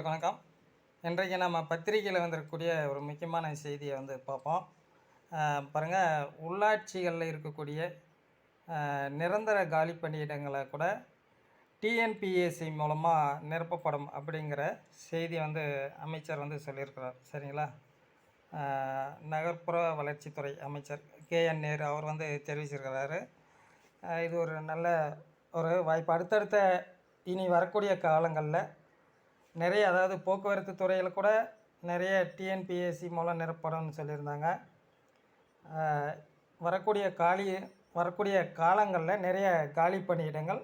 வணக்கம். இன்றைக்கு நம்ம பத்திரிகையில் வந்திருக்கக்கூடிய ஒரு முக்கியமான செய்தியை வந்து பார்ப்போம். பாருங்கள் உள்ளாட்சிகளில் இருக்கக்கூடிய நிரந்தர காலி பணியிடங்களை கூட டிஎன்பிஎஸ்சி மூலமாக நிரப்பப்படும் அப்படிங்கிற செய்தி வந்து அமைச்சர் வந்து சொல்லியிருக்கிறார். சரிங்களா? நகர்ப்புற வளர்ச்சித்துறை அமைச்சர் கே என் நேரு அவர் வந்து தெரிவிச்சிருக்கிறாரு. இது ஒரு நல்ல ஒரு வாய்ப்பு. அடுத்தடுத்த இனி வரக்கூடிய காலங்களில் நிறைய அதாவது போக்குவரத்து துறையில் கூட நிறைய டிஎன்பிஎஸ்சி மூலம் நிரப்பணும்னு சொல்லியிருந்தாங்க. வரக்கூடிய காலி வரக்கூடிய காலங்களில் நிறைய காலி பணியிடங்கள்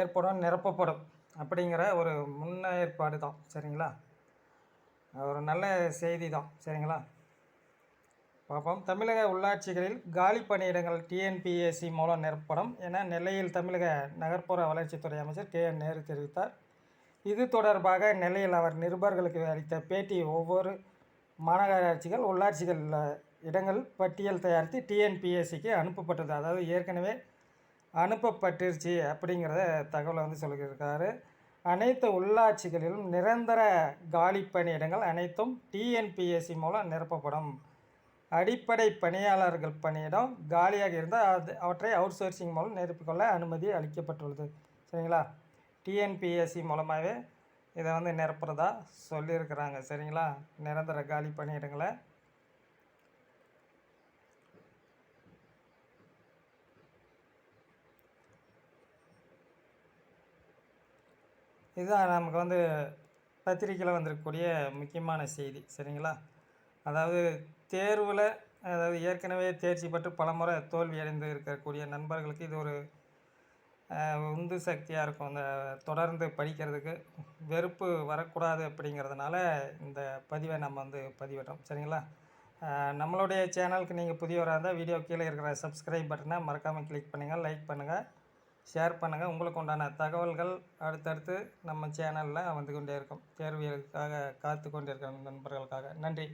ஏற்படும் நிரப்பப்படும் அப்படிங்கிற ஒரு முன்னேற்பாடு தான். சரிங்களா? ஒரு நல்ல செய்தி தான். சரிங்களா? பார்ப்போம். தமிழக உள்ளாட்சிகளில் காலி பணியிடங்கள் டிஎன்பிஎஸ்சி மூலம் நிரப்படும் என நெல்லையில் தமிழக நகர்ப்புற வளர்ச்சித்துறை அமைச்சர் கே என் நேரு தெரிவித்தார். இது தொடர்பாக நெல்லையில் அவர் நிருபர்களுக்கு அளித்த பேட்டி ஒவ்வொரு மாநகராட்சிகள் உள்ளாட்சிகள் இடங்கள் பட்டியல் தயாரித்து டிஎன்பிஎஸ்சிக்கு அனுப்பப்பட்டது. அதாவது ஏற்கனவே அனுப்பப்பட்டுருச்சு அப்படிங்கிறத தகவலை வந்து சொல்லியிருக்காரு. அனைத்து உள்ளாட்சிகளிலும் நிரந்தர காலி பணியிடங்கள் அனைத்தும் டிஎன்பிஎஸ்சி மூலம் நிரப்பப்படும். அடிப்படை பணியாளர்கள் பணியிடம் காலியாக இருந்தால் அது அவற்றை அவுட் சோர்சிங் மூலம் நிரப்பிக்கொள்ள அனுமதி அளிக்கப்பட்டுள்ளது. சரிங்களா? டிஎன்பிஎஸ்சி மூலமாகவே இதை வந்து நிரப்புறதா சொல்லியிருக்கிறாங்க. சரிங்களா? நிரந்தர காலி பணியிடங்களை இதுதான் நமக்கு வந்து பத்திரிக்கையில் வந்திருக்கக்கூடிய முக்கியமான செய்தி. சரிங்களா? அதாவது தேர்வில் அதாவது ஏற்கனவே தேர்ச்சி பெற்று பலமுறை தோல்வி அடைந்து இருக்கக்கூடிய நண்பர்களுக்கு இது ஒரு உந்து சக்தியாக இருக்கும். அந்த தொடர்ந்து படிக்கிறதுக்கு வெறுப்பு வரக்கூடாது அப்படிங்கிறதுனால இந்த பதிவை நம்ம வந்து பதிவிடுறோம் சரிங்களா? நம்மளுடைய சேனலுக்கு நீங்கள் புதியவராக இருந்தால் வீடியோ கீழே இருக்கிற சப்ஸ்கிரைப் பட்டனை மறக்காமல் கிளிக் பண்ணுங்கள் லைக் பண்ணுங்கள் ஷேர் பண்ணுங்கள் உங்களுக்கு உண்டான தகவல்கள் அடுத்தடுத்து நம்ம சேனலில் வந்து கொண்டே இருக்கும். தேர்வுகளுக்காக காத்து கொண்டிருக்கிற நண்பர்களுக்காக. நன்றி.